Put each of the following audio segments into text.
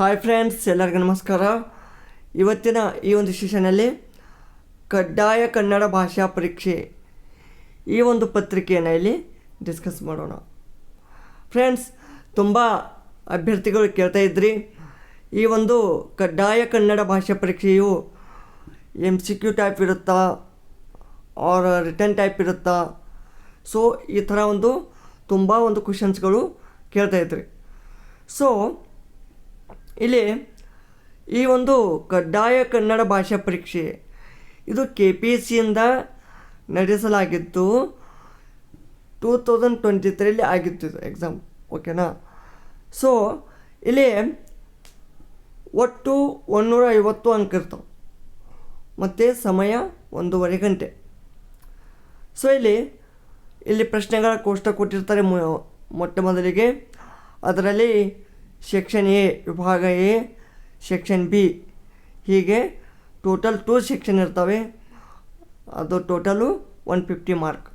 Hi friends ಎಲ್ಲರಿಗೂ ನಮಸ್ಕಾರ. ಇವತ್ತಿನ ಈ ಒಂದು ಸೆಷನಲ್ಲಿ ಕಡ್ಡಾಯ ಕನ್ನಡ ಭಾಷಾ ಪರೀಕ್ಷೆ ಈ ಒಂದು ಪತ್ರಿಕೆಯನ್ನು ಇಲ್ಲಿ ಡಿಸ್ಕಸ್ ಮಾಡೋಣ. ಫ್ರೆಂಡ್ಸ್ ತುಂಬ ಅಭ್ಯರ್ಥಿಗಳು ಕೇಳ್ತಾ ಇದ್ರಿ. ಈ ಒಂದು ಕಡ್ಡಾಯ ಕನ್ನಡ ಭಾಷಾ ಪರೀಕ್ಷೆಯು ಎಂ ಸಿ ಕ್ಯೂ ಟೈಪ್ ಇರುತ್ತಾ ಆರ್ ರಿಟರ್ನ್ ಟೈಪ್ ಇರುತ್ತಾ? ಸೊ ಈ ಥರ ಒಂದು ತುಂಬ ಒಂದು ಕ್ವಶನ್ಸ್ಗಳು ಕೇಳ್ತಾ ಇದ್ರಿ. ಸೊ ಇಲ್ಲಿ ಈ ಒಂದು ಕಡ್ಡಾಯ ಕನ್ನಡ ಭಾಷಾ ಪರೀಕ್ಷೆ ಇದು ಕೆ ಪಿ ಎಸ್ ಸಿಯಿಂದ ನಡೆಸಲಾಗಿತ್ತು ಟೂ ತೌಸಂಡ್ ಟ್ವೆಂಟಿ ತ್ರೀಲಿ ಆಗಿತ್ತು ಇದು ಎಕ್ಸಾಮ್ ಓಕೆನಾ ಸೊ ಇಲ್ಲಿ ಒಟ್ಟು ಒಂದೂರ ಐವತ್ತು ಅಂಕ ಇರ್ತವೆ. ಮತ್ತು ಸಮಯ ಒಂದೂವರೆ ಗಂಟೆ. ಸೊ ಇಲ್ಲಿ ಇಲ್ಲಿ ಪ್ರಶ್ನೆಗಳ ಕೋಷ್ಟ ಕೊಟ್ಟಿರ್ತಾರೆ ಮೊಟ್ಟ ಮೊದಲಿಗೆ. ಅದರಲ್ಲಿ ಸೆಕ್ಷನ್ ಎ ವಿಭಾಗ ಎ ಸೆಕ್ಷನ್ ಬಿ ಹೀಗೆ ಟೋಟಲ್ ಟೂ ಸೆಕ್ಷನ್ ಇರ್ತವೆ. ಅದು ಟೋಟಲು ಒನ್ ಫಿಫ್ಟಿ ಮಾರ್ಕ್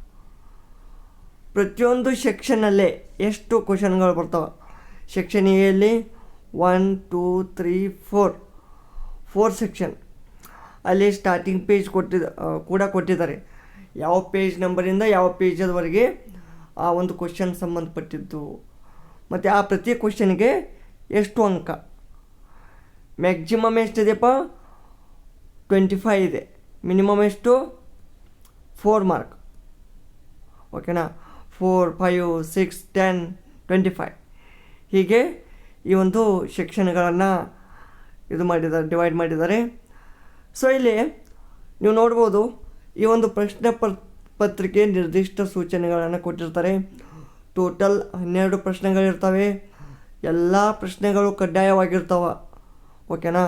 ಪ್ರತಿಯೊಂದು ಸೆಕ್ಷನಲ್ಲೇ ಎಷ್ಟು ಕ್ವಶನ್ಗಳು ಬರ್ತವೆ? Section ಎಯಲ್ಲಿ one two three four four section ಅಲ್ಲಿ ಸ್ಟಾರ್ಟಿಂಗ್ ಪೇಜ್ ಕೊಟ್ಟಿದ ಕೂಡ ಕೊಟ್ಟಿದ್ದಾರೆ. ಯಾವ ಪೇಜ್ ನಂಬರಿಂದ ಯಾವ ಪೇಜದವರೆಗೆ ಆ ಒಂದು ಕ್ವಶನ್ ಸಂಬಂಧಪಟ್ಟಿದ್ದು. ಮತ್ತು ಆ ಪ್ರತಿ ಕ್ವಶನ್ಗೆ ಎಷ್ಟು ಅಂಕ? ಮ್ಯಾಕ್ಸಿಮಮ್ ಎಷ್ಟಿದೆಯಪ್ಪ ಟ್ವೆಂಟಿ ಫೈವ್ ಇದೆ. ಮಿನಿಮಮ್ ಎಷ್ಟು? ಫೋರ್ ಮಾರ್ಕ್ ಓಕೆನಾ four five six ten twenty five ಹೀಗೆ ಈ ಒಂದು ಶಿಕ್ಷಣಗಳನ್ನು ಇದು ಮಾಡಿದ್ದಾರೆ ಡಿವೈಡ್ ಮಾಡಿದ್ದಾರೆ. ಸೊ ಇಲ್ಲಿ ನೀವು ನೋಡ್ಬೋದು, ಈ ಒಂದು ಪ್ರಶ್ನೆ ಪತ್ರಿಕೆ ನಿರ್ದಿಷ್ಟ ಸೂಚನೆಗಳನ್ನು ಕೊಟ್ಟಿರ್ತಾರೆ. ಟೋಟಲ್ ಹನ್ನೆರಡು ಪ್ರಶ್ನೆಗಳಿರ್ತವೆ. ಎಲ್ಲ ಪ್ರಶ್ನೆಗಳು ಕಡ್ಡಾಯವಾಗಿರ್ತಾವೆ. ಓಕೆನಾ?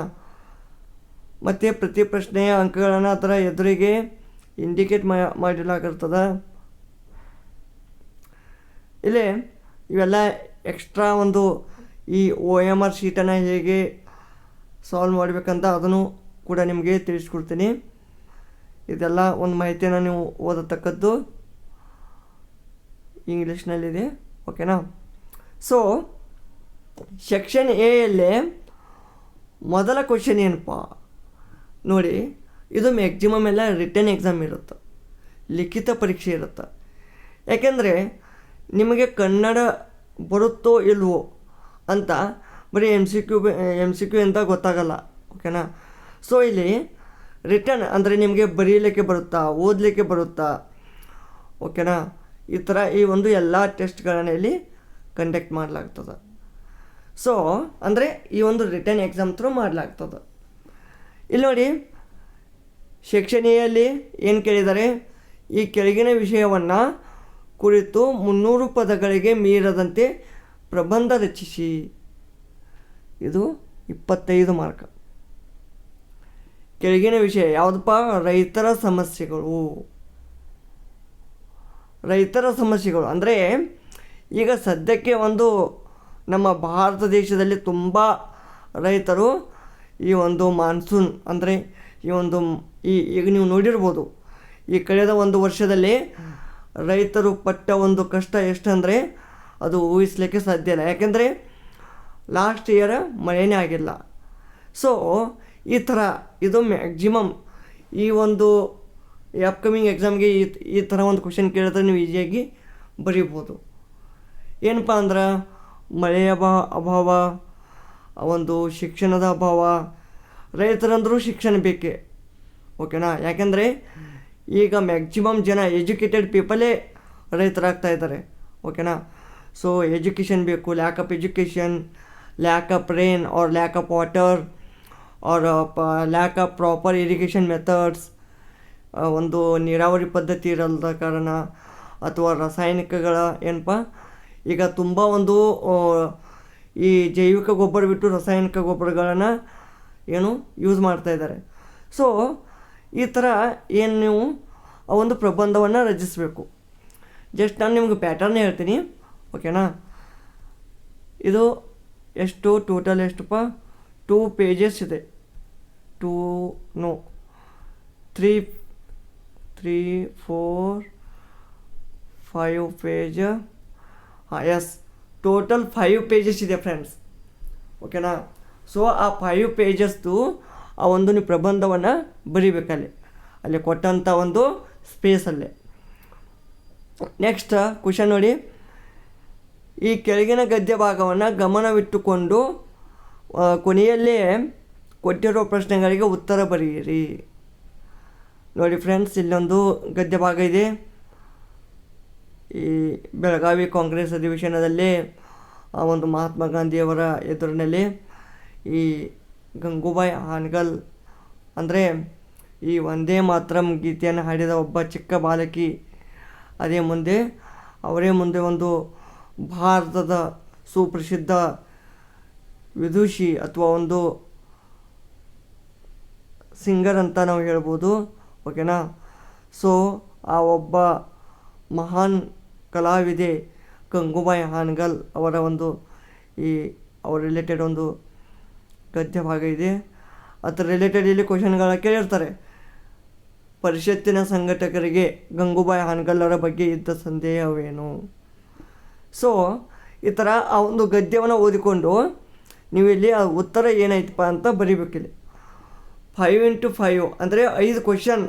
ಮತ್ತು ಪ್ರತಿ ಪ್ರಶ್ನೆಯ ಅಂಕಗಳನ್ನು ಅದರ ಎದುರಿಗೆ ಇಂಡಿಕೇಟ್ ಮಾಡಲಾಗಿರ್ತದೆ ಇಲ್ಲಿ ಇವೆಲ್ಲ ಎಕ್ಸ್ಟ್ರಾ ಒಂದು ಈ ಒ ಎಂ ಆರ್ ಶೀಟನ್ನು ಹೇಗೆ ಸಾಲ್ವ್ ಮಾಡಬೇಕಂತ ಅದನ್ನು ಕೂಡ ನಿಮಗೆ ತಿಳಿಸ್ಕೊಡ್ತೀನಿ. ಇದೆಲ್ಲ ಒಂದು ಮಾಹಿತಿಯನ್ನು ನೀವು ಓದತಕ್ಕದ್ದು ಇಂಗ್ಲೀಷ್ನಲ್ಲಿದೆ. ಓಕೆನಾ? ಸೊ ಸೆಕ್ಷನ್ ಎಯಲ್ಲಿ ಮೊದಲ ಕ್ವಶನ್ ಏನಪ್ಪ? ನೋಡಿ, ಇದು ಮ್ಯಾಕ್ಸಿಮಮ್ ಎಲ್ಲ ರಿಟರ್ನ್ ಎಕ್ಸಾಮ್ ಇರುತ್ತೆ. ಲಿಖಿತ ಪರೀಕ್ಷೆ ಇರುತ್ತೆ. ಯಾಕೆಂದರೆ, ನಿಮಗೆ ಕನ್ನಡ ಬರುತ್ತೋ ಇಲ್ವೋ ಅಂತ ಬರೀ M C Q M C Q ಅಂತ ಗೊತ್ತಾಗಲ್ಲ ಓಕೆನಾ ಸೊ ಇಲ್ಲಿ ರಿಟರ್ನ್ ಅಂದರೆ ನಿಮಗೆ ಬರೀಲಿಕ್ಕೆ ಬರುತ್ತಾ, ಓದಲಿಕ್ಕೆ ಬರುತ್ತಾ? ಓಕೆನಾ ಈ ಥರ ಈ ಒಂದು ಎಲ್ಲ ಟೆಸ್ಟ್ಗಳನ್ನು ಇಲ್ಲಿ ಕಂಡಕ್ಟ್ ಮಾಡಲಾಗ್ತದೆ. ಸೊ ಅಂದರೆ ಈ ಒಂದು ರಿಟರ್ನ್ ಎಕ್ಸಾಮ್ ಥ್ರೂ ಮಾಡಲಾಗ್ತದೆ. ಇಲ್ಲಿ ನೋಡಿ, ಶಿಕ್ಷಣೀಯಲ್ಲಿ ಏನು ಕೇಳಿದ್ದಾರೆ ಈ ಕೆಳಗಿನ ವಿಷಯವನ್ನು ಕುರಿತು ಮುನ್ನೂರು ಪದಗಳಿಗೆ ಮೀರದಂತೆ ಪ್ರಬಂಧ ರಚಿಸಿ. ಇದು ಇಪ್ಪತ್ತೈದು ಮಾರ್ಕ್. ಕೆಳಗಿನ ವಿಷಯ ಯಾವುದಪ್ಪ? ರೈತರ ಸಮಸ್ಯೆಗಳು. ರೈತರ ಸಮಸ್ಯೆಗಳು. ಅಂದರೆ ಈಗ ಸದ್ಯಕ್ಕೆ ಒಂದು ನಮ್ಮ ಭಾರತ ದೇಶದಲ್ಲಿ ತುಂಬ ರೈತರು ಈ ಒಂದು ಮಾನ್ಸೂನ್ ಅಂದರೆ ಈ ಒಂದು ಈ, ಈಗ ನೀವು ನೋಡಿರ್ಬೋದು, ಈ ಕಳೆದ ಒಂದು ವರ್ಷದಲ್ಲಿ ರೈತರು ಪಟ್ಟ ಒಂದು ಕಷ್ಟ ಎಷ್ಟಂದರೆ ಅದು ಊಹಿಸ್ಲಿಕ್ಕೆ ಸಾಧ್ಯ ಇಲ್ಲ. ಯಾಕೆಂದರೆ ಲಾಸ್ಟ್ ಇಯರ್ ಮಳೆನೇ ಆಗಿಲ್ಲ. ಸೊ ಈ ಥರ ಇದು ಮ್ಯಾಕ್ಸಿಮಮ್ ಈ ಒಂದು ಅಪ್ಕಮಿಂಗ್ ಎಕ್ಸಾಮ್ಗೆ ಈ ಈ ಥರ ಒಂದು ಕ್ವಶನ್ ಕೇಳಿದ್ರೆ ನೀವು ಈಸಿಯಾಗಿ ಬರೀಬೋದು. ಏನಪ್ಪ ಅಂದ್ರೆ ಮಳೆಯ ಅಭಾ, ಅಭಾವ, ಒಂದು ಶಿಕ್ಷಣದ ಅಭಾವ, ರೈತರಂದರೂ ಶಿಕ್ಷಣ ಬೇಕೇ, ಓಕೆನಾ? ಯಾಕೆಂದರೆ ಈಗ ಮ್ಯಾಕ್ಸಿಮಮ್ ಜನ ಎಜುಕೇಟೆಡ್ ಪೀಪಲೇ ರೈತರಾಗ್ತಾ ಇದ್ದಾರೆ, ಓಕೆನಾ? ಸೊ ಎಜುಕೇಷನ್ ಬೇಕು lack of education lack of rain or lack of water or lack of proper irrigation methods ಒಂದು ನೀರಾವರಿ ಪದ್ಧತಿ ಇರಲ್ದ ಕಾರಣ ಅಥವಾ ರಾಸಾಯನಿಕಗಳ ಏನಪ್ಪ ಈಗ ತುಂಬ ಒಂದು ಈ ಜೈವಿಕ ಗೊಬ್ಬರ ಬಿಟ್ಟು ರಾಸಾಯನಿಕ ಗೊಬ್ಬರಗಳನ್ನು ಏನು ಯೂಸ್ ಮಾಡ್ತಾ ಇದ್ದಾರೆ. ಸೊ ಈ ಥರ ಏನು ನೀವು ಆ ಒಂದು ಪ್ರಬಂಧವನ್ನು ರಚಿಸಬೇಕು. ಜಸ್ಟ್ ನಾನು ನಿಮ್ಗೆ ಪ್ಯಾಟರ್ನ್ ಹೇಳ್ತೀನಿ ಓಕೆನಾ ಇದು ಎಷ್ಟು ಟೋಟಲ್ ಎಷ್ಟಪ್ಪ? ಟೂ ಪೇಜಸ್ ಇದೆ. Two no three three four five page ಹಾಂ ಎಸ್ ಟೋಟಲ್ ಫೈವ್ ಪೇಜಸ್ ಇದೆ ಫ್ರೆಂಡ್ಸ್ ಓಕೆನಾ ಸೊ ಆ ಫೈವ್ ಪೇಜಸ್ದು ಆ ಒಂದು ನೀವು ಪ್ರಬಂಧವನ್ನು ಬರಿಬೇಕಲ್ಲಿ ಅಲ್ಲಿ. ಕೊಟ್ಟಂಥ ಒಂದು ಸ್ಪೇಸಲ್ಲೇ ನೆಕ್ಸ್ಟ್ ಕ್ವಶನ್ ನೋಡಿ. ಈ ಕೆಳಗಿನ ಗದ್ಯ ಭಾಗವನ್ನು ಗಮನವಿಟ್ಟುಕೊಂಡು ಕೊನೆಯಲ್ಲೇ ಕೊಟ್ಟಿರೋ ಪ್ರಶ್ನೆಗಳಿಗೆ ಉತ್ತರ ಬರೆಯಿರಿ ನೋಡಿ ಫ್ರೆಂಡ್ಸ್ ಇಲ್ಲೊಂದು ಗದ್ಯ ಭಾಗ ಇದೆ. ಈ ಬೆಳಗಾವಿ ಕಾಂಗ್ರೆಸ್ ಅಧಿವೇಶನದಲ್ಲಿ ಆ ಒಂದು ಮಹಾತ್ಮ ಗಾಂಧಿಯವರ ಎದುರಿನಲ್ಲಿ ಈ ಗಂಗೂಬಾಯಿ ಹಾನಗಲ್ ಅಂದರೆ ಈ ಒಂದೇ ಮಾತ್ರಂ ಗೀತೆಯನ್ನು ಹಾಡಿದ ಒಬ್ಬ ಚಿಕ್ಕ ಬಾಲಕಿ ಅದೇ ಮುಂದೆ ಅವರೇ ಮುಂದೆ ಒಂದು ಭಾರತದ ಸುಪ್ರಸಿದ್ಧ ವಿದುಷಿ ಅಥವಾ ಒಂದು ಸಿಂಗರ್ ಅಂತ ನಾವು ಹೇಳ್ಬೋದು ಓಕೆನಾ ಸೊ ಆ ಒಬ್ಬ ಮಹಾನ್ ಕಲಾವಿದೆ ಗಂಗೂಬಾಯಿ ಹಾನಗಲ್ ಅವರ ಒಂದು ಈ ಅವ್ರ ರಿಲೇಟೆಡ್ ಒಂದು ಗದ್ಯ ಭಾಗ ಇದೆ. ಅದರ ರಿಲೇಟೆಡ್ ಇಲ್ಲಿ ಕ್ವಶನ್ಗಳ ಕೇಳಿರ್ತಾರೆ. ಪರಿಷತ್ತಿನ ಸಂಘಟಕರಿಗೆ ಗಂಗೂಬಾಯಿ ಹಾನ್ಗಲ್ ಅವರ ಬಗ್ಗೆ ಇದ್ದ ಸಂದೇಹವೇನು? ಸೊ ಈ ಥರ ಆ ಒಂದು ಗದ್ಯವನ್ನು ಓದಿಕೊಂಡು ನೀವು ಇಲ್ಲಿ ಆ ಉತ್ತರ ಏನಾಯ್ತಪ್ಪ ಅಂತ ಬರಿಬೇಕಿಲ್ಲಿ. ಫೈವ್ ಇಂಟು ಫೈವ್ ಅಂದರೆ ಐದು ಕ್ವಶನ್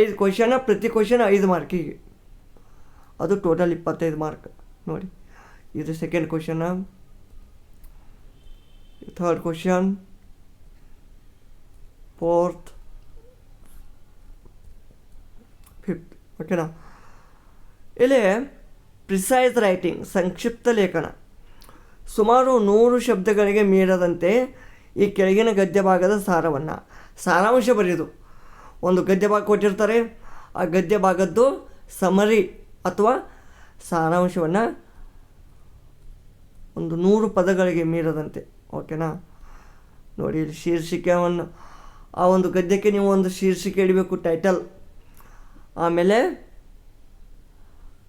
ಐದು ಕ್ವಶನ ಪ್ರತಿ ಕ್ವಶನ್ ಐದು ಮಾರ್ಕಿಗೆ ಅದು ಟೋಟಲ್ ಇಪ್ಪತ್ತೈದು ಮಾರ್ಕ್ ನೋಡಿ, ಇದು second question third question fourth fifth ಓಕೆನಾ ಇಲ್ಲಿ ಪ್ರಿಸೈಸ್ ರೈಟಿಂಗ್ ಸಂಕ್ಷಿಪ್ತ ಲೇಖನ. ಸುಮಾರು ನೂರು ಶಬ್ದಗಳಿಗೆ ಮೀರದಂತೆ ಈ ಕೆಳಗಿನ ಗದ್ಯ ಭಾಗದ ಸಾರವನ್ನು. ಸಾರಾಂಶ ಬರೆಯೋದು. ಒಂದು ಗದ್ಯ ಭಾಗ ಕೊಟ್ಟಿರ್ತಾರೆ. ಆ ಗದ್ಯ ಭಾಗದ್ದು ಸಮರಿ ಅಥವಾ ಸಾರಾಂಶವನ್ನು ಒಂದು ನೂರು ಪದಗಳಿಗೆ ಮೀರದಂತೆ ಓಕೆನಾ ನೋಡಿ, ಇಲ್ಲಿ ಶೀರ್ಷಿಕೆಯನ್ನು ಆ ಒಂದು ಗದ್ಯಕ್ಕೆ ನೀವು ಒಂದು ಶೀರ್ಷಿಕೆ ಇಡಬೇಕು ಟೈಟಲ್ ಆಮೇಲೆ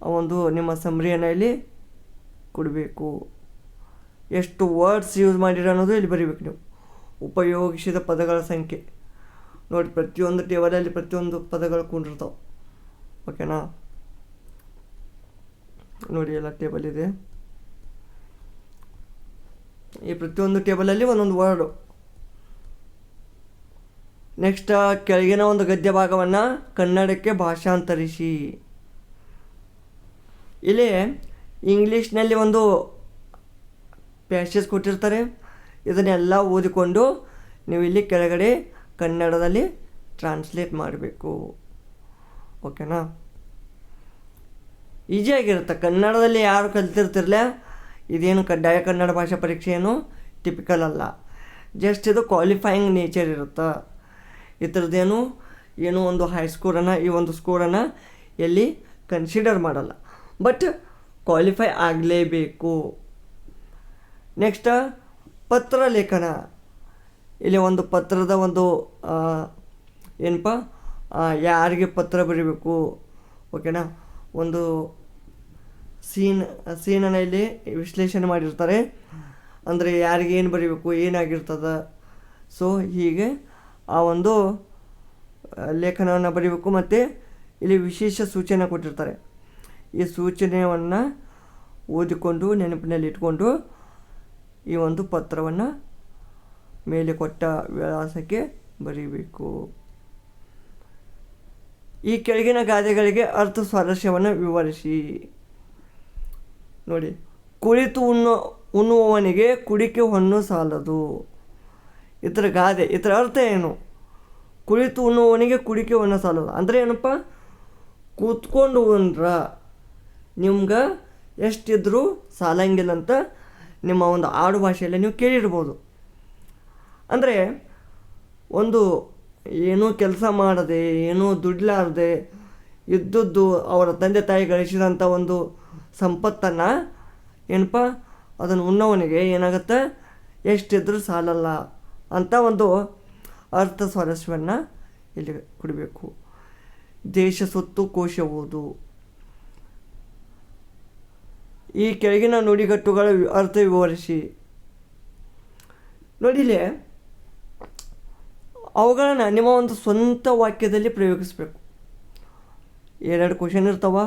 ಆ ಒಂದು ನಿಮ್ಮ ಸಮರಿಯನ್ನು ಇಲ್ಲಿ ಕೊಡಬೇಕು. ಎಷ್ಟು ವರ್ಡ್ಸ್ ಯೂಸ್ ಮಾಡಿರೋ ಅನ್ನೋದು ಇಲ್ಲಿ ಬರೀಬೇಕು ನೀವು. ಉಪಯೋಗಿಸಿದ ಪದಗಳ ಸಂಖ್ಯೆ. ನೋಡಿ, ಪ್ರತಿಯೊಂದು ಟೇಬಲಲ್ಲಿ ಪ್ರತಿಯೊಂದು ಪದಗಳು ಕೂಡಿರ್ತಾವೆ. ಓಕೆನಾ ನೋಡಿ ಎಲ್ಲ ಟೇಬಲ್ ಇದೆ. ಈ ಪ್ರತಿಯೊಂದು ಟೇಬಲಲ್ಲಿ ಒಂದೊಂದು ವರ್ಡು ನೆಕ್ಸ್ಟ್ ಕೆಳಗಿನ ಒಂದು ಗದ್ಯ ಭಾಗವನ್ನು ಕನ್ನಡಕ್ಕೆ ಭಾಷಾಂತರಿಸಿ. ಇಲ್ಲಿ ಇಂಗ್ಲೀಷ್ನಲ್ಲಿ ಒಂದು ಪ್ಯಾಸೇಜ್ ಕೊಟ್ಟಿರ್ತಾರೆ. ಇದನ್ನೆಲ್ಲ ಓದಿಕೊಂಡು ನೀವು ಇಲ್ಲಿ ಕೆಳಗಡೆ ಕನ್ನಡದಲ್ಲಿ ಟ್ರಾನ್ಸ್ಲೇಟ್ ಮಾಡಬೇಕು. ಓಕೆನಾ ಈಸಿಯಾಗಿರುತ್ತೆ ಕನ್ನಡದಲ್ಲಿ ಯಾರು ಕಲ್ತಿರ್ತಿರಲ್ಲ ಇದೇನು ಕಡ್ಡಾಯ ಕನ್ನಡ ಭಾಷಾ ಪರೀಕ್ಷೆ ಏನು ಟಿಪಿಕಲ್ ಅಲ್ಲ. ಜಸ್ಟ್ ಇದು ಕ್ವಾಲಿಫೈಯಿಂಗ್ ನೇಚರ್ ಇರುತ್ತೆ. ಇದ್ರದ್ದೇನು? ಏನೋ ಒಂದು ಹೈ ಸ್ಕೋರನ್ನು ಈ ಒಂದು ಸ್ಕೋರನ್ನು ಎಲ್ಲಿ ಕನ್ಸಿಡರ್ ಮಾಡಲ್ಲ. ಬಟ್ ಕ್ವಾಲಿಫೈ ಆಗಲೇಬೇಕು. ನೆಕ್ಸ್ಟ್ ಪತ್ರ ಲೇಖನ. ಇಲ್ಲಿ ಒಂದು ಪತ್ರದ ಒಂದು ಏನಪ್ಪ? ಯಾರಿಗೆ ಪತ್ರ ಬರೀಬೇಕು? ಓಕೆನಾ ಒಂದು ಸೀನ್ ಸೀನನ್ನು ಇಲ್ಲಿ ವಿಶ್ಲೇಷಣೆ ಮಾಡಿರ್ತಾರೆ. ಅಂದರೆ ಯಾರಿಗೆ ಏನು ಬರೀಬೇಕು, ಏನಾಗಿರ್ತದೆ. ಸೊ ಹೀಗೆ ಆ ಒಂದು ಲೇಖನವನ್ನು ಬರೀಬೇಕು ಮತ್ತು ಇಲ್ಲಿ ವಿಶೇಷ ಸೂಚನೆ ಕೊಟ್ಟಿರ್ತಾರೆ. ಈ ಸೂಚನೆಯನ್ನು ಓದಿಕೊಂಡು, ನೆನಪಿನಲ್ಲಿ ಇಟ್ಕೊಂಡು ಈ ಒಂದು ಪತ್ರವನ್ನು ಮೇಲೆ ಕೊಟ್ಟ ವಿಳಾಸಕ್ಕೆ ಬರೀಬೇಕು. ಈ ಕೆಳಗಿನ ಗಾದೆಗಳಿಗೆ ಅರ್ಥ ಸ್ವಾರಸ್ಯವನ್ನು ವಿವರಿಸಿ. ನೋಡಿ, ಕುಳಿತು ಉಣ್ಣು, ಉಣ್ಣುವವನಿಗೆ ಕುಡಿಕೆ ಹೊನ್ನು ಸಾಲದು. ಇದರ ಗಾದೆ ಇದರ ಅರ್ಥ ಏನು? ಕುಳಿತು ಉಣ್ಣುವವನಿಗೆ ಕುಡಿಕೆ ಹೊನ್ನು ಸಾಲದು. ಅಂದರೆ ಏನಪ್ಪ? ಕೂತ್ಕೊಂಡು ಉಂಡ್ರ. ನಿಮ್ಗೆ ಎಷ್ಟಿದ್ರೂ ಸಾಲಂಗಿಲ್ಲ ಅಂತ ನಿಮ್ಮ ಒಂದು ಆಡು ಭಾಷೆಯಲ್ಲಿ ನೀವು ಕೇಳಿರ್ಬೋದು. ಅಂದರೆ, ಒಂದು ಏನೂ ಕೆಲಸ ಮಾಡದೆ, ಏನೂ ದುಡ್ಲಾರದೆ ಇದ್ದದ್ದು ಅವರ ತಂದೆ ತಾಯಿ ಗಳಿಸಿದಂಥ ಒಂದು ಸಂಪತ್ತನ್ನು ಏನಪ್ಪ, ಅದನ್ನು ಉಣ್ಣವನಿಗೆ ಏನಾಗುತ್ತೆ? ಎಷ್ಟಿದ್ರೂ ಸಾಲಲ್ಲ ಅಂತ ಒಂದು ಅರ್ಥ ಸ್ವಾರಸ್ಯವನ್ನು ಇಲ್ಲಿ ಕೊಡಬೇಕು. ದೇಶ ಸೊತ್ತು ಕೋಶ ಓದು. ಈ ಕೆಳಗಿನ ನುಡಿಗಟ್ಟುಗಳ ಅರ್ಥ ವಿವರಿಸಿ. ನೋಡಿಲೆ? ಅವುಗಳನ್ನು ನಿಮ್ಮ ಒಂದು ಸ್ವಂತ ವಾಕ್ಯದಲ್ಲಿ ಪ್ರಯೋಗಿಸಬೇಕು. ಎರಡೆರಡು ಕ್ವಶನ್ ಇರ್ತಾವ.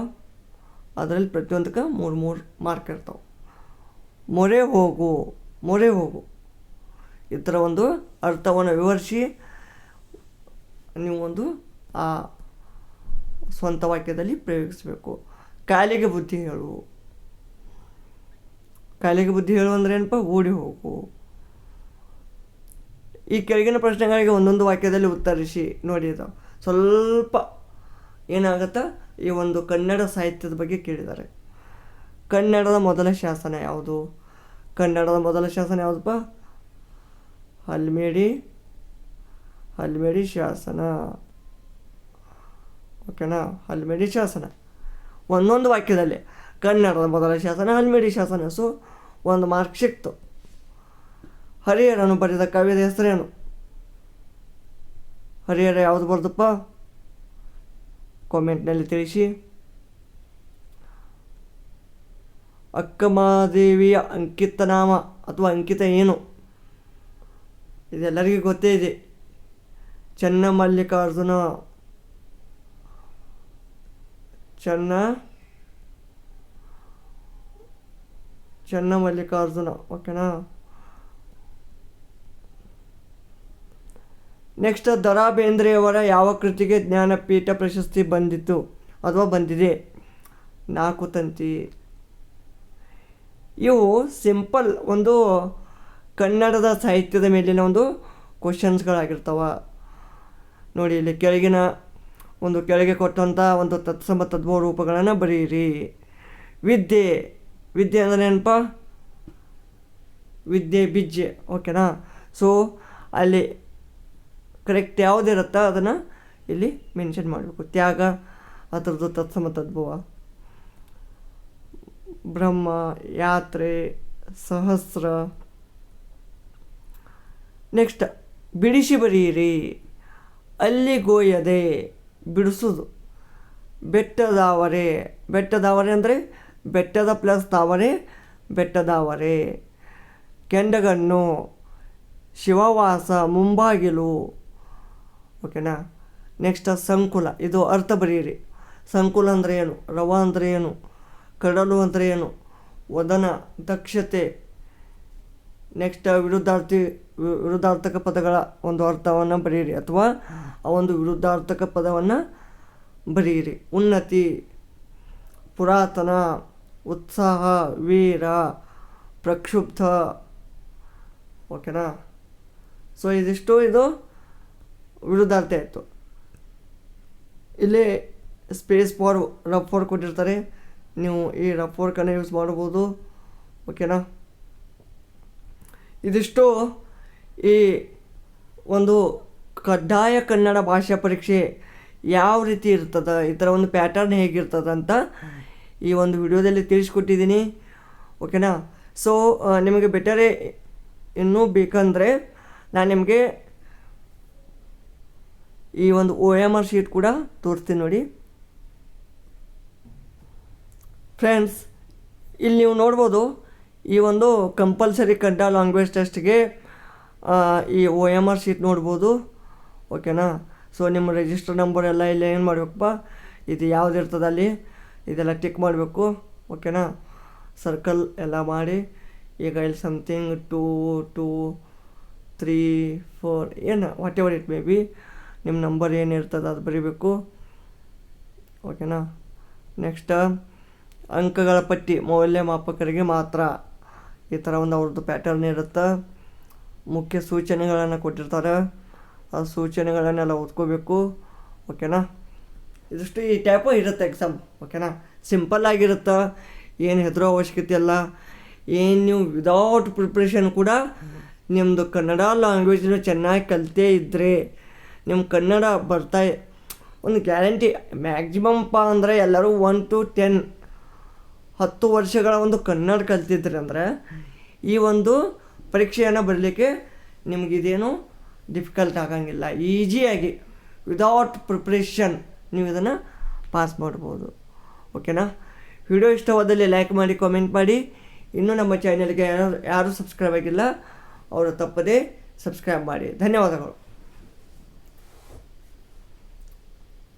ಅದರಲ್ಲಿ ಪ್ರತಿಯೊಂದಕ್ಕೆ ಮೂರು ಮೂರು ಮಾರ್ಕ್ ಇರ್ತಾವೆ. ಮೊರೆ ಹೋಗು ಮೊರೆ ಹೋಗು. ಇದರ ಒಂದು ಅರ್ಥವನ್ನು ವಿವರಿಸಿ ನೀವು ಒಂದು ಆ ಸ್ವಂತ ವಾಕ್ಯದಲ್ಲಿ ಪ್ರಯೋಗಿಸಬೇಕು. ಕಾಲಿಗೆ ಬುದ್ಧಿ ಹೇಳು. ಕಾಲಿಗೆ ಬುದ್ಧಿ ಹೇಳು ಅಂದ್ರೆ ಏನಪ್ಪ? ಓಡಿ ಹೋಗು. ಈ ಕೆಳಗಿನ ಪ್ರಶ್ನೆಗಳಿಗೆ ಒಂದೊಂದು ವಾಕ್ಯದಲ್ಲಿ ಉತ್ತರಿಸಿ ನೋಡಿ ಇದು. ಸ್ವಲ್ಪ ಏನಾಗುತ್ತೆ? ಈ ಒಂದು ಕನ್ನಡ ಸಾಹಿತ್ಯದ ಬಗ್ಗೆ ಕೇಳಿದ್ದಾರೆ. ಕನ್ನಡದ ಮೊದಲ ಶಾಸನ ಯಾವುದು? ಕನ್ನಡದ ಮೊದಲ ಶಾಸನ ಯಾವುದಪ್ಪ? ಹಲ್ಮೇಡಿ ಹಲ್ಮೇಡಿ ಶಾಸನ. ಓಕೆನಾ? ಹಲ್ಮೇಡಿ ಶಾಸನ. ಒಂದೊಂದು ವಾಕ್ಯದಲ್ಲಿ ಕನ್ನಡದ ಮೊದಲ ಶಾಸನ, ಹಲ್ಮೇಡಿ ಶಾಸನ. ಸೊ ಒಂದು ಮಾರ್ಕ್ ಸಿಕ್ತು. ಹರಿಹರನು ಬರೆದ ಕವಿದ ಹೆಸರೇನು? ಹರಿಹರ ಯಾವುದು ಬರ್ದಪ್ಪ? ಕಾಮೆಂಟ್ನಲ್ಲಿ ತಿಳಿಸಿ. ಅಕ್ಕಮಹಾದೇವಿಯ ಅಂಕಿತ ನಾಮ ಅಥವಾ ಅಂಕಿತ ಏನು? ಇದೆಲ್ಲರಿಗೂ ಗೊತ್ತೇ ಇದೆ. ಚನ್ನ ಮಲ್ಲಿಕಾರ್ಜುನ ಚೆನ್ನ ಚೆನ್ನ ಮಲ್ಲಿಕಾರ್ಜುನ ಓಕೆನಾ ನೆಕ್ಸ್ಟ್ ದರಾ ಬೇಂದ್ರೆಯವರ ಯಾವ ಕೃತಿಗೆ ಜ್ಞಾನಪೀಠ ಪ್ರಶಸ್ತಿ ಬಂದಿತ್ತು ಅಥವಾ ಬಂದಿದೆ? ನಾಲ್ಕು ತಂತಿ. ಇವು ಸಿಂಪಲ್ ಒಂದು ಕನ್ನಡದ ಸಾಹಿತ್ಯದ ಮೇಲಿನ ಒಂದು ಕ್ವಶನ್ಸ್ಗಳಾಗಿರ್ತಾವ. ನೋಡಿ, ಇಲ್ಲಿ ಕೆಳಗಿನ ಒಂದು ಕೆಳಗೆ ಕೊಟ್ಟಂಥ ಒಂದು ತತ್ಸಮ ತದ್ಭವ ರೂಪಗಳನ್ನು ಬರೀರಿ ವಿದ್ಯೆ. ವಿದ್ಯೆ ಅಂದರೆ ಏನಪ್ಪ? ವಿದ್ಯೆ, ಬಿಜ್ಜೆ. ಓಕೆನಾ? ಸೊ ಅಲ್ಲಿ ಕರೆಕ್ಟ್ ಯಾವುದಿರುತ್ತೋ ಅದನ್ನು ಇಲ್ಲಿ ಮೆನ್ಷನ್ ಮಾಡಬೇಕು. ತ್ಯಾಗ, ಅದರದ್ದು ತತ್ಸಮ ತದ್ಭವ. ಬ್ರಹ್ಮ, ಯಾತ್ರೆ, ಸಹಸ್ರ. ನೆಕ್ಸ್ಟ್ ಬಿಡಿಸಿ ಬರೀರಿ. ಅಲ್ಲಿ ಗೋಯದೆ, ಬಿಡಿಸೋದು. ಬೆಟ್ಟದಾವರೆ ಬೆಟ್ಟದಾವರೆ ಅಂದರೆ ಬೆಟ್ಟದ ಪ್ಲಸ್ ತಾವರೆ ಬೆಟ್ಟದಾವರೆ ಕೆಂಡಗಣ್ಣು, ಶಿವವಾಸ, ಮುಂಬಾಗಿಲು. ಓಕೆನಾ? ನೆಕ್ಸ್ಟ್ ಸಂಕುಲ. ಇದು ಅರ್ಥ ಬರೀರಿ. ಸಂಕುಲ ಅಂದರೆ ಏನು? ರವ ಅಂದರೆ ಏನು? ಕಡಲು ಅಂದರೆ ಏನು? ವದನ, ದಕ್ಷತೆ. ನೆಕ್ಸ್ಟ್ ವಿರುದ್ಧಾರ್ಥಿ, ವಿರುದ್ಧಾರ್ಥಕ ಪದಗಳ ಒಂದು ಅರ್ಥವನ್ನು ಬರೀರಿ. ಅಥವಾ ಆ ಒಂದು ವಿರುದ್ಧಾರ್ಥಕ ಪದವನ್ನು ಬರೀರಿ. ಉನ್ನತಿ, ಪುರಾತನ, ಉತ್ಸಾಹ, ವೀರ, ಪ್ರಕ್ಷುಬ್ಧ. ಓಕೆನಾ? ಸೊ ಇದಿಷ್ಟು. ಇದು ವಿರುದ್ಧಾರ್ಥ ಇತ್ತು ಇಲ್ಲಿ ಸ್ಪೇಸ್ ಫಾರ್ ರಫ್ ವರ್ಕ್ ಕೊಟ್ಟಿರ್ತಾರೆ. ನೀವು ಈ ರಫ್ ವರ್ಕನ್ನು ಯೂಸ್ ಮಾಡ್ಬೋದು. ಓಕೆನಾ ಇದಿಷ್ಟು ಈ ಒಂದು ಕಡ್ಡಾಯ ಕನ್ನಡ ಭಾಷಾ ಪರೀಕ್ಷೆ ಯಾವ ರೀತಿ ಇರ್ತದೆ ಥರ ಒಂದು ಪ್ಯಾಟರ್ನ್ ಹೇಗಿರ್ತದೆ ಅಂತ ಈ ಒಂದು ವಿಡಿಯೋದಲ್ಲಿ ತಿಳಿಸ್ಕೊಟ್ಟಿದ್ದೀನಿ. ಓಕೆನಾ ಸೊ ನಿಮಗೆ ಬೆಟರೇ ಇನ್ನೂ ಬೇಕಂದರೆ ನಾನು ನಿಮಗೆ ಈ ಒಂದು ಓ ಎಂ ಆರ್ ಶೀಟ್ ಕೂಡ ತೋರಿಸ್ತೀನಿ ನೋಡಿ. ಫ್ರೆಂಡ್ಸ್ ಇಲ್ಲಿ ನೀವು ನೋಡ್ಬೋದು ಈ ಒಂದು ಕಂಪಲ್ಸರಿ ಕಡ್ಡ ಲ್ಯಾಂಗ್ವೇಜ್ ಟೆಸ್ಟ್ಗೆ ಈ ಓ ಎಂ ಆರ್ ಶೀಟ್ ನೋಡ್ಬೋದು. ಓಕೆನಾ ಸೊ ನಿಮ್ಮ ರಿಜಿಸ್ಟರ್ ನಂಬರ್ ಎಲ್ಲ ಇಲ್ಲಿ ಏನು ಮಾಡಬೇಕಪ್ಪ? ಇದು ಯಾವ್ದು ಇರ್ತದೆ ಅಲ್ಲಿ? ಇದೆಲ್ಲ ಟಿಕ್ ಮಾಡಬೇಕು. ಓಕೆನಾ ಸರ್ಕಲ್ ಎಲ್ಲ ಮಾಡಿ. ಈಗ ಇಲ್ಲಿ something two two three four ಏನು? Whatever it may be ನಿಮ್ಮ ನಂಬರ್ ಏನು ಇರ್ತದೆ ಅದು ಬರೀಬೇಕು. ಓಕೆನಾ? ನೆಕ್ಸ್ಟ್ ಅಂಕಗಳ ಪಟ್ಟಿ, ಮೌಲ್ಯಮಾಪಕರಿಗೆ ಮಾತ್ರ. ಈ ಥರ ಒಂದು ಅವ್ರದ್ದು ಪ್ಯಾಟರ್ನ್ ಇರುತ್ತೆ. ಮುಖ್ಯ ಸೂಚನೆಗಳನ್ನು ಕೊಟ್ಟಿರ್ತಾರೆ. ಆ ಸೂಚನೆಗಳನ್ನೆಲ್ಲ ಓದ್ಕೋಬೇಕು. ಓಕೆನಾ? ಇದಿಷ್ಟು ಈ ಟೈಪು ಇರುತ್ತೆ ಎಕ್ಸಾಮ್ ಓಕೆನಾ? ಸಿಂಪಲ್ ಆಗಿರುತ್ತೆ. ಏನು ಹೆದರೋ ಅವಶ್ಯಕತೆ ಇಲ್ಲ. ಏನು ನೀವು ವಿದೌಟ್ ಪ್ರಿಪ್ರೇಷನ್ ಕೂಡ ನಿಮ್ಮದು ಕನ್ನಡ ಲ್ಯಾಂಗ್ವೇಜ್ನ ಚೆನ್ನಾಗಿ ಕಲಿತೇ ಇದ್ದರೆ ನಿಮ್ಮ ಕನ್ನಡ ಬರ್ತಾ ಒಂದು ಗ್ಯಾರಂಟಿ. ಮ್ಯಾಕ್ಸಿಮಮ್ಪ ಅಂದರೆ ಎಲ್ಲರೂ ಒನ್ ಟು ಟೆನ್ ಹತ್ತು ವರ್ಷಗಳ ಒಂದು ಕನ್ನಡ ಕಲ್ತಿದ್ರಿ ಅಂದರೆ ಈ ಒಂದು ಪರೀಕ್ಷೆಯನ್ನು ಬರಲಿಕ್ಕೆ ನಿಮಗಿದೇನು ಡಿಫಿಕಲ್ಟ್ ಆಗಂಗಿಲ್ಲ. ಈಸಿಯಾಗಿ ವಿದೌಟ್ ಪ್ರಿಪ್ರೇಷನ್ ನೀವು ಇದನ್ನು ಪಾಸ್ ಮಾಡ್ಬೋದು. ಓಕೆನಾ ವಿಡಿಯೋ ಇಷ್ಟವಾದಲ್ಲಿ ಲೈಕ್ ಮಾಡಿ ಕಾಮೆಂಟ್ ಮಾಡಿ. ಇನ್ನೂ ನಮ್ಮ ಚಾನಲ್ಗೆ ಯಾರು, ಯಾರೂ ಸಬ್ಸ್ಕ್ರೈಬ್ ಆಗಿಲ್ಲ, ಅವರು ತಪ್ಪದೇ ಸಬ್ಸ್ಕ್ರೈಬ್ ಮಾಡಿ. ಧನ್ಯವಾದಗಳು.